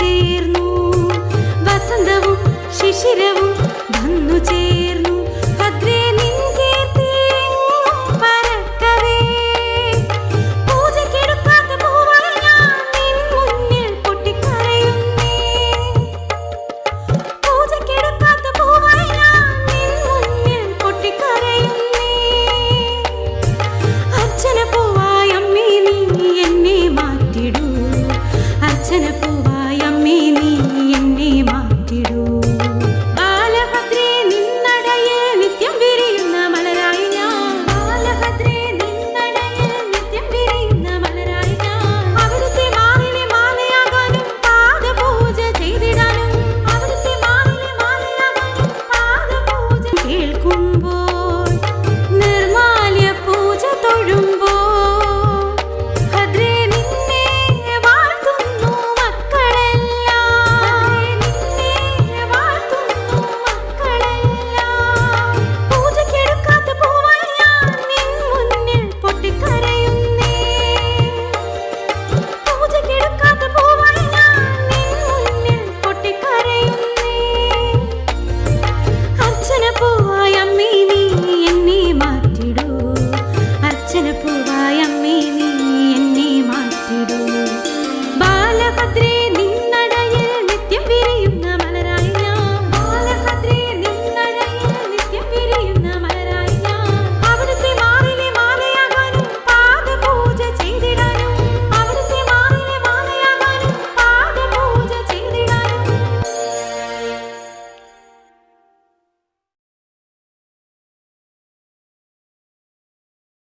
ചേർന്നു ಚಲಪುವಾಯಮ್ಮೇವಿ ಎನ್ನೇ ಮಾತಿಡು ಬಾಲಭದ್ರೇ